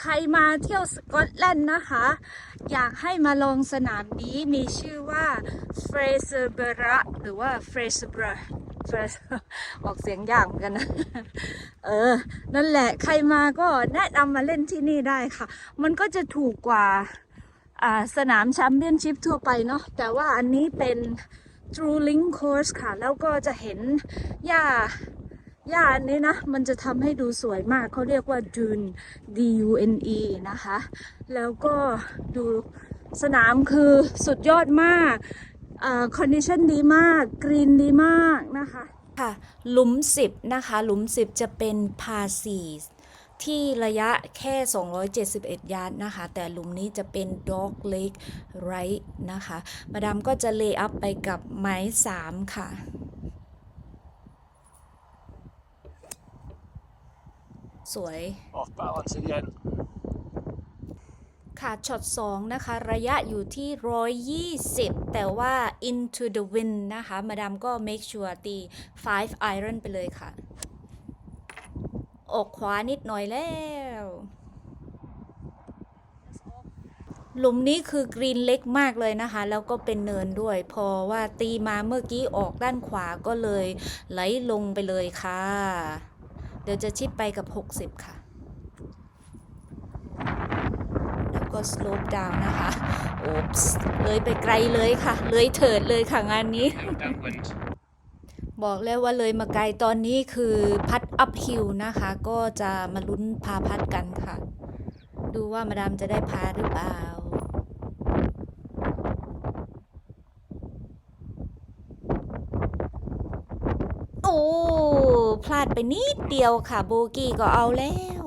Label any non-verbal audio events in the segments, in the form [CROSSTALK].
ใครมาเที่ยวสกอตแลนด์นะคะ อยากให้มาลองสนามนี้มีชื่อว่า f r a s e r b o r o หรือว่า f r a s e r b o r o ออกเสียงยากเหมือนกันนะ เออ นั่นแหละใครมาก็แนะนำมาเล่นที่นี่ได้ค่ะ มันก็จะถูกกว่าอ่าสนามแชมเปี้ยนชิพทั่วไปเนาะแต่ว่าอันนี้เป็น True Link Course ค่ะ แล้วก็จะเห็นหญ้า หญ้าอันนี้นะ มันจะทำให้ดูสวยมาก เขาเรียกว่า Dune D U N E นะคะ แล้วก็ดูสนามคือสุดยอดมากคอนดิชันดีมาก กรีนดีมากนะคะค่ะหลุม 10 นะคะ หลุม 10 จะเป็นพาสีที่ระยะแค่ 271 ยาร์ดนะคะ แต่หลุมนี้จะเป็น Dog Leg Right นะคะ มาดามก็จะเลย์อัพไปกับไม้ 3 ค่ะ สวย Off balance again. ค่ะช็อต2นะคะ ระยะอยู่ที่ 120 แต่ว่า into the wind นะคะ มาดามก็ make sure ตี 5 iron ไปเลยค่ะ ออกขวานิดหน่อยแล้ว หลุมนี้คือกรีนเล็กมากเลยนะคะ แล้วก็เป็นเนินด้วย พอว่าตีมาเมื่อกี้ออกด้านขวาก็เลยไหลลงไปเลยค่ะ เดี๋ยวจะชิดไปกับ 60 ค่ะ แล้วก็ slope down นะคะ โอ๊ปส์เลยไปไกลเลยค่ะ เลยเถิดเลยค่ะงานนี้ บอกแล้วว่าเลยมาไกลตอนนี้คือพัดอัพฮิลนะคะ ก็จะมาลุ้นพาพัดกันค่ะ ดูว่ามาดามจะได้พาหรือเปล่า โอ้ พลาดไปนิดเดียวค่ะโบกี้ก็เอาแล้ว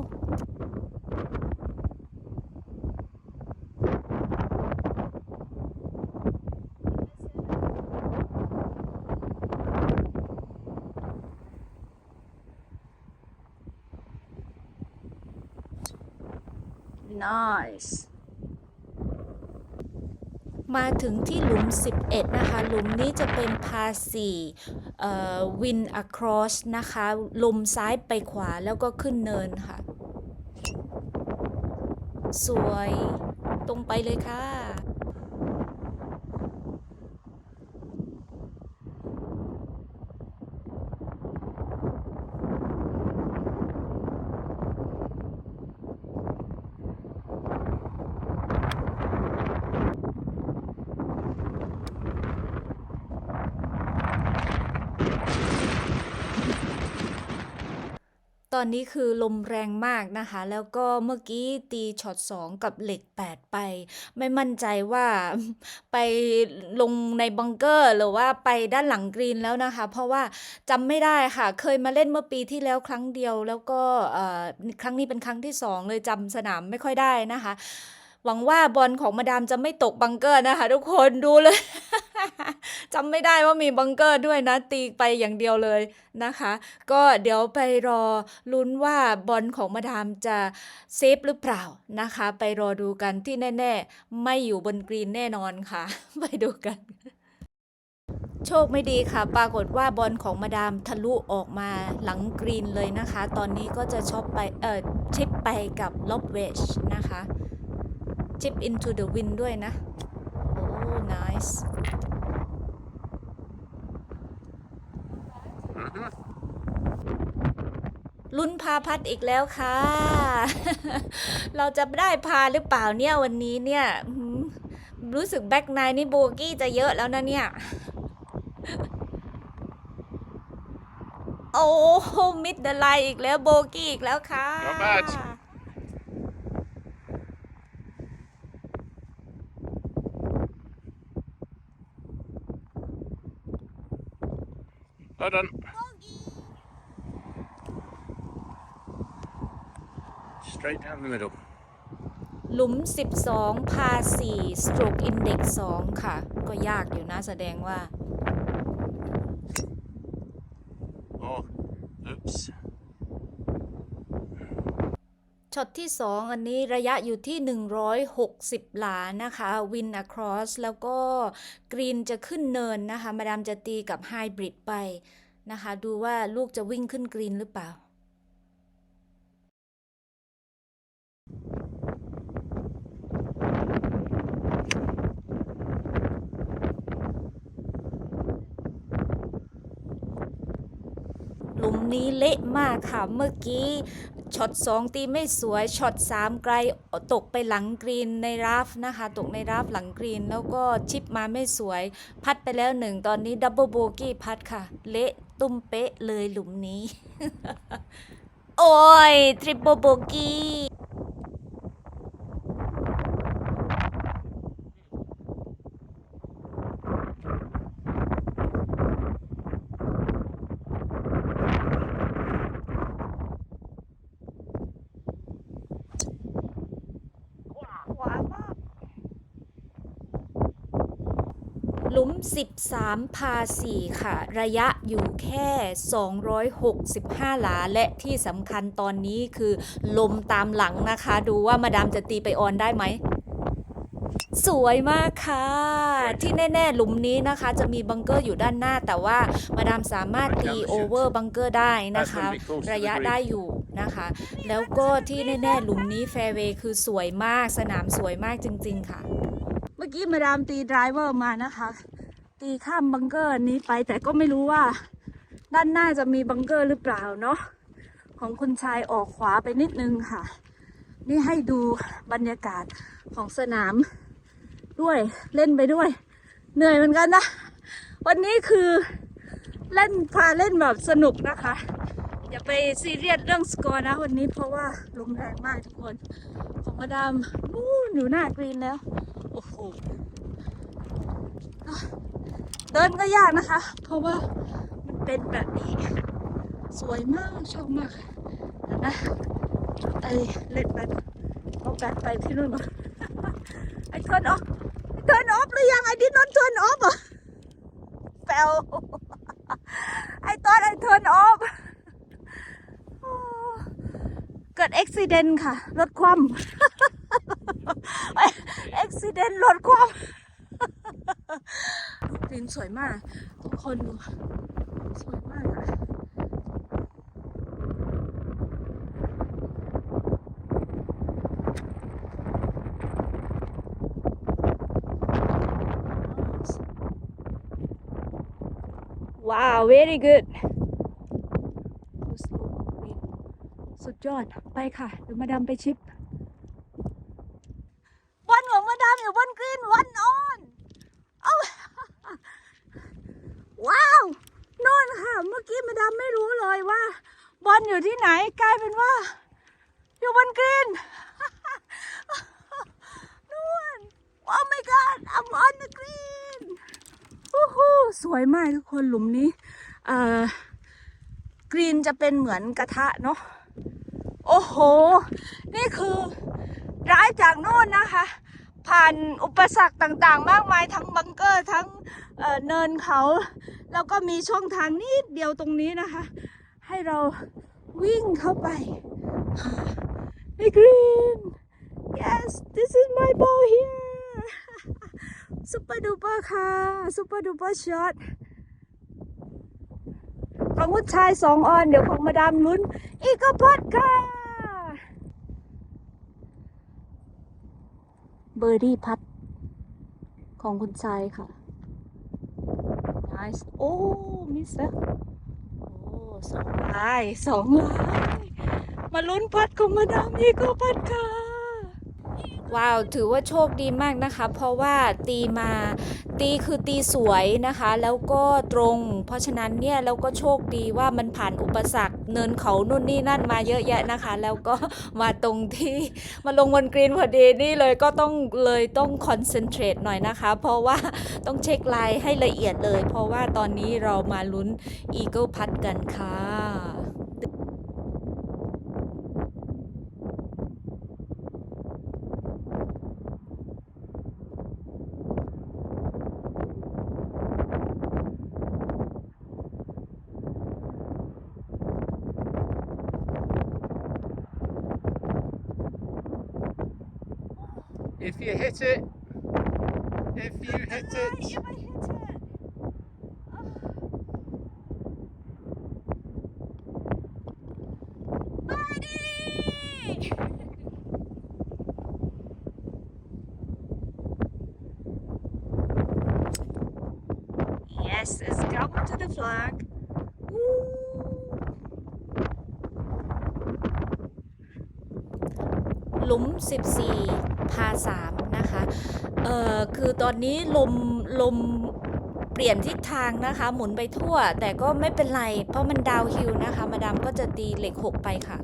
nice มาถึงที่หลุม 11 นะคะ หลุมนี้จะเป็นพาสีวินอ win across นะคะ ลมซ้ายไปขวาแล้วก็ขึ้นเนินค่ะ สวยตรงไปเลยค่ะ ตอนนี้คือลมแรงมากนะคะ แล้วก็เมื่อกี้ตีช็อต2 กับเหล็ก 8 ไป ไม่มั่นใจว่าไปลงในบังเกอร์ หรือว่าไปด้านหลังกรีนแล้วนะคะ เพราะว่าจำไม่ได้ค่ะ เคยมาเล่นเมื่อปีที่แล้วครั้งเดียว แล้วก็ครั้งนี้เป็นครั้งที่ 2 เลยจำสนามไม่ค่อยได้นะคะ หวังว่าบอลของมาดามจะไม่ตกบังเกอร์นะคะ ทุกคนดูเลย จำไม่ได้ว่ามีบังเกอร์ด้วยนะ ตีไปอย่างเดียวเลยนะคะ ก็เดี๋ยวไปรอลุ้นว่าบอลของมาดามจะเซฟหรือเปล่านะคะ ไปรอดูกันที่แน่ ๆ ไม่อยู่บนกรีนแน่นอนค่ะ ไปดูกันโชคไม่ดีค่ะ ปรากฏว่าบอลของมาดามทะลุออกมาหลังกรีนเลยนะคะ ตอนนี้ก็จะช็อปไป เอ่อ ชิปไปกับล็อบเวชนะคะ ชิป into the wind ด้วยนะ โอ้ nice ลุ้นพาพัดอีกแล้วค่ะ เราจะได้พาหรือเปล่าเนี่ยวันนี้เนี่ย รู้สึกแบ็กไนนี่โบกี้จะเยอะแล้วนะเนี่ย โอ้มิดเดลไลอีกแล้วโบกี้อีกแล้วค่ะ Not bad. Well done. Straight down the middle. หลุม 12 พา4 stroke index 2 ค่ะ ก็ยากอยู่นะแสดงว่า ช็อตที่ 2 อันนี้ระยะอยู่ที่ 160 หลานนะคะวินอะครอสแล้วก็กรีนจะขึ้นเนินนะคะ มาดามจะตีกับไฮบริดไปนะคะ ดูว่าลูกจะวิ่งขึ้นกรีนหรือเปล่าหลุมนี้เละมากค่ะ เมื่อกี้ ช็อตสองตีไม่สวยช็อตสามไกลตกไปหลังกรีนในราฟนะคะ ตกในราฟหลังกรีน แล้วก็ชิปมาไม่สวย พัดไปแล้วหนึ่งตอนนี้ดับเบิลโบกี้พัดค่ะ เละตุ้มเป๊ะเลยหลุมนี้ โอ้ยทริปเปิลโบกี้ ขวามาก หลุม 13พา 4 ค่ะ ระยะอยู่แค่ 265 หลา และที่สำคัญตอนนี้คือลมตามหลังนะคะ ดูว่ามาดามจะตีไปออนได้ไหมสวยมากค่ะ ที่แน่ ๆ หลุมนี้นะคะ จะมีบังเกอร์อยู่ด้านหน้า แต่ว่ามาดามสามารถตีโอเวอร์บังเกอร์ได้นะคะ ระยะได้อยู่นะคะ แล้วก็ที่แน่ ๆ หลุมนี้แฟร์เวย์คือสวยมากสนามสวยมากจริง ๆ ค่ะ เมื่อกี้มาดามตีไดรเวอร์มานะคะ ตีข้ามบังเกอร์นี้ไป แต่ก็ไม่รู้ว่า ด้านหน้าจะมีบังเกอร์หรือเปล่าเนาะของคุณชายออกขวาไปนิดนึงค่ะ นี่ให้ดูบรรยากาศของสนามด้วยเล่นไปด้วย เหนื่อยเหมือนกันนะ วันนี้คือเล่นพาเล่นแบบสนุกนะคะ อย่าไปซีเรียสเรื่องสกอร์นะวันนี้เพราะว่าลมแรงมากทุกคน ของมาดามนู่นอยู่หน้ากรีนแล้ว โอ้โห เดินก็ยากนะคะ เพราะว่ามันเป็นแบบนี้ สวยมากชอบมากนไหมไอเล่นแบบเอาแบตไปที่นู่นก่อนไอเทิร์นออฟเทิร์นออฟหรือยังไอดินนเทิร์นออฟอะแปลไอตอนไอเทิร์นออฟเกิดอุบิเหตุค่ะ รถคว่ำอุบิเหตุรถคว่ำ กรีนสวยมาก ทุกคนดูสวยมากอะว้าว very good ดูสโลปกรีนสุดยอด ไปค่ะ เดี๋ยวมาดามไปชิปบอลของมาดามอยู่บนกรีนวันออน เอา ว้าวโน่นค่ะ เมื่อกี้มาดามไม่รู้เลยว่า บอลอยู่ที่ไหนกลายเป็นว่า อยู่บนกรีนนู่น Oh my god I'm on the green โอ้โหสวยมากทุกคนหลุมนี้เอ่อกรีนจะเป็นเหมือนกระทะเนาะโอ้โห นี่คือร้ายจากโน่นนะคะ ผ่านอุปสรรคต่างๆ มากมายทั้งบังเกอร์ทั้งเเนินเขา แล้วก็มีช่องทางนิดเดียวตรงนี้นะคะ ให้เราวิ่งเข้าไปในกรีน yes this is my ball here super duper ค่ะ super duper shot ของผู้ชายสองออน เดี๋ยวของมาดามลุ้น อีกก็พัดค่ะ เบอร์รี่พัด ของคุณชายค่ะ nice โอ้มิสเตอร์โอ้สองลายสองลาย มาลุ้นพัดของมาดามอีกก็พัดค่ะ ว้าวถือว่าโชคดีมากนะคะ เพราะว่าตีมาตีคือตีสวยนะคะ แล้วก็ตรง เพราะฉะนั้นเนี่ยเราก็โชคดีว่ามันผ่านอุปสรรคเนินเขานู่นนี่นั่นมาเยอะแยะนะคะ แล้วก็มาตรงที่มาลงบนกรีนพอดีนี่เลยก็ต้องเลยต้องคอนเซนเทรตหน่อยนะคะ เพราะว่าต้องเช็คลน์ให้ละเอียดเลย เพราะว่าตอนนี้เรามาลุ้นอีเกิลพัดกันค่ะ If you hit it, if you hit it. If I hit it. Buddy! yes, it's going to the flag. Woo! หลุม 14 พาสามนะคะเอ่อคือตอนนี้ลมลมเปลี่ยนทิศทางนะคะ หมุนไปทั่ว แต่ก็ไม่เป็นไร เพราะมันดาวฮิลนะคะ มาดามก็จะตีเหล็ก 6 ไปค่ะ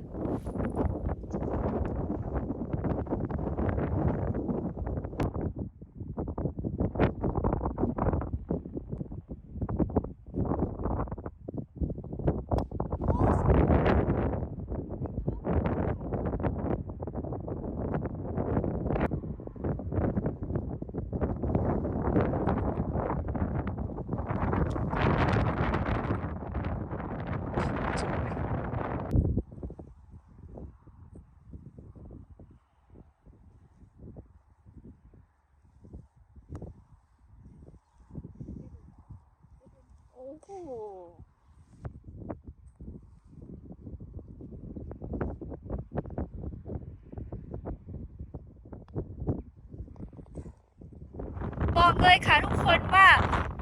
บอกเลยค่ะทุกคนว่า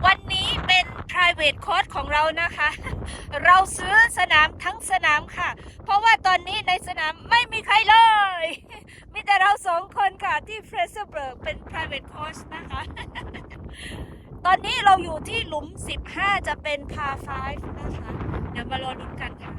วันนี้เป็น private course ของเรานะคะ เราซื้อสนามทั้งสนามค่ะ เพราะว่าตอนนี้ในสนามไม่มีใครเลย มีแต่เราสองคนค่ะที่เฟรเซอร์เบิร์กเป็น private course นะคะ ตอนนี้เราอยู่ที่หลุม 15 จะเป็นพา5นะคะ เดี๋ยวมารอลุ้นกันค่ะ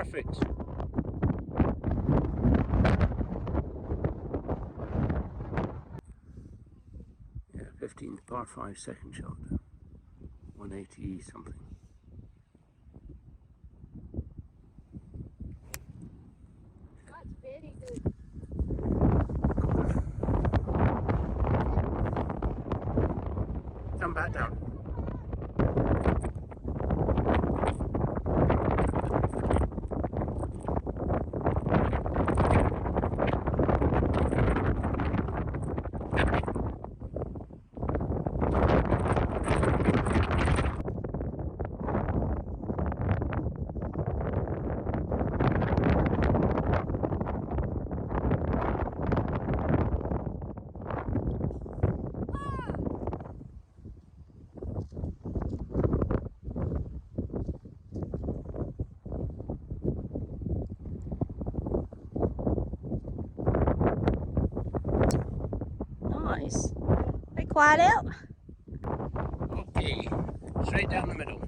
Perfect, perfect. Yeah, 15th par 5 second shot. 180 something. Come back down. Wide out. Okay, straight down the middle.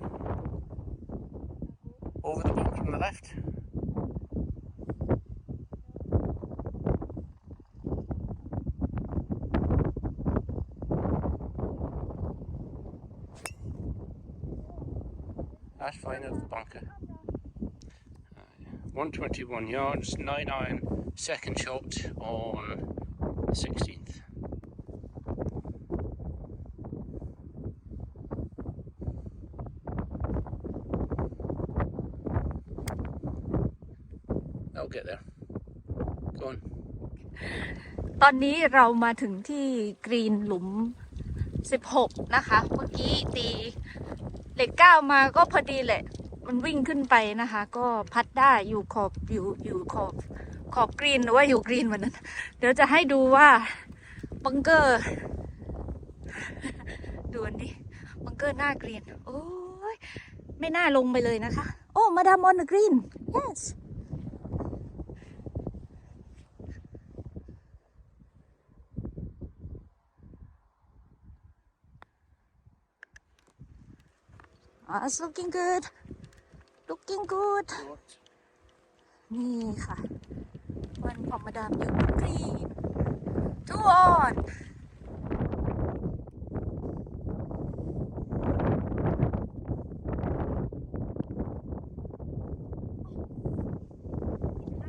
Over the bank from the left. That's fine over the bunker. Uh, 121 yards, 9 iron, second shot on 16th. I'll get there. Go on. ตอนนี้เรามาถึงที่กรีนหลุม 16 นะคะ เมื่อกี้ตีเหล็กเก้ามาก็พอดีแหละ มันวิ่งขึ้นไปนะคะ ก็พัดได้อยู่ขอบอยู่อยู่ขอบขอบกรีนหรือว่าอยู่กรีนวันนั้น เดี๋ยวจะให้ดูว่าบังเกอร์ดูอันนี้บังเกอร์หน้ากรีน โอ้ยไม่น่าลงไปเลยนะคะ โอ้มาดามอนกรีน yes Ah, it's looking good looking good นี่ค่ะ วันของมาดามยูกรีนทุกคน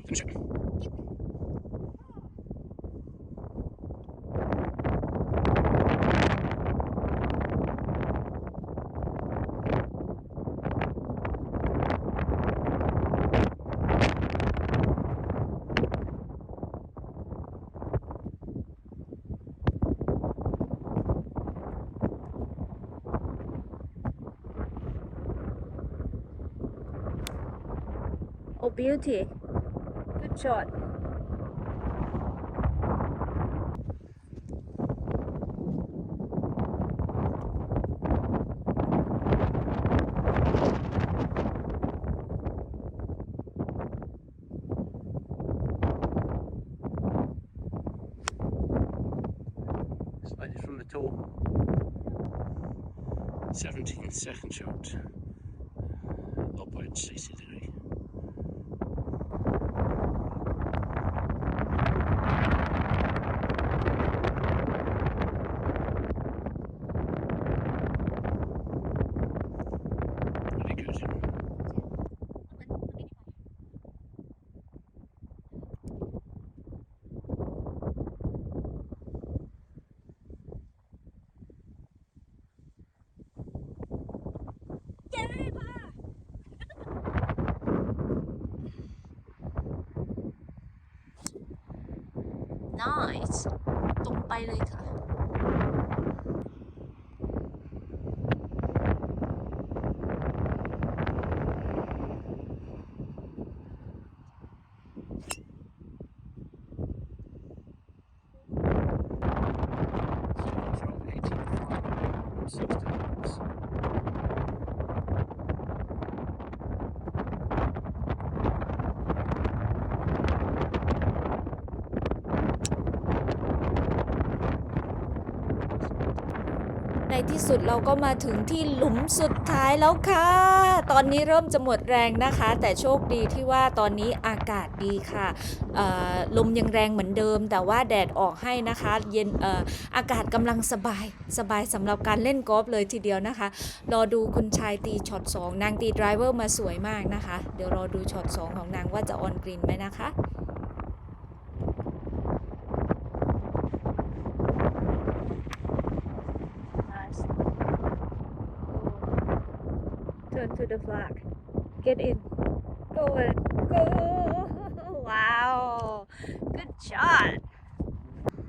Finish it. Oh beauty good shot Slightly from the toe. 17 second shot. Upward 60 nice ตรงไปเลยค่ะ Shot 18 60 degrees. ใน ที่สุดเราก็มาถึงที่หลุมสุดท้ายแล้วค่ะ ตอนนี้เริ่มจะหมดแรงนะคะ แต่โชคดีที่ว่าตอนนี้อากาศดีค่ะลมยังแรงเหมือนเดิม แต่ว่าแดดออกให้นะคะ เย็นออากาศกำลังสบายสบายสำหรับการเล่นกอล์ฟเลยทีเดียวนะคะ รอดูคุณชายตีช็อตสองนางตีดรเวอร์มาสวยมากนะคะ เดี๋ยวรอดูช็อตสองของนางว่าจะออนกรีนไหมนะคะ Turn to the flag. Get in. Go in. Go. [LAUGHS] Wow. Good shot.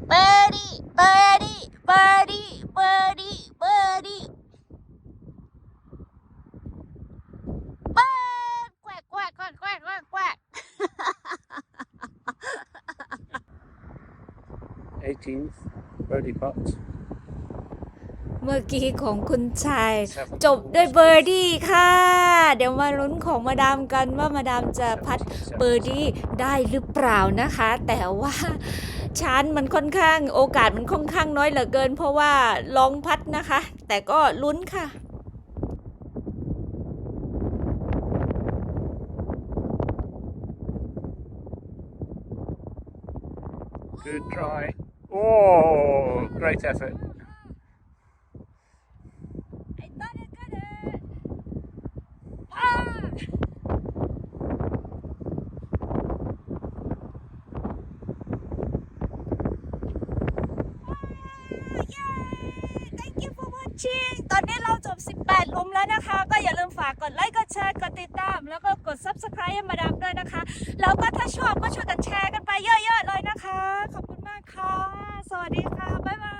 Birdie, birdie, birdie, birdie, birdie. Bird. Quack, quack, quack, quack, quack, quack. 18th birdie putt. เมื่อกี้ของคุณชาย Seven จบด้วย balls. เบอร์ดี้ค่ะ เดี๋ยวมาลุ้นของมาดามกันว่ามาดามจะพัด17เบอร์ดี้ได้หรือเปล่านะคะ แต่ว่าชั้นมันค่อนข้างโอกาสมันค่อนข้างน้อยเหลือเกิน เพราะว่าลองพัดนะคะ แต่ก็ลุ้นค่ะ Good try. Oh, great effort. จหลุมแล้วนะคะ ก็อย่าลืมฝากกดไลค์กดแชร์กดติดตาม แล้วก็กด subscribe มาดามด้วยนะคะ แล้วก็ถ้าชอบก็ช่วยกันแชร์กันไปเยอะๆเลยนะคะ ขอบคุณมากค่ะ สวัสดีค่ะ บ๊ายบาย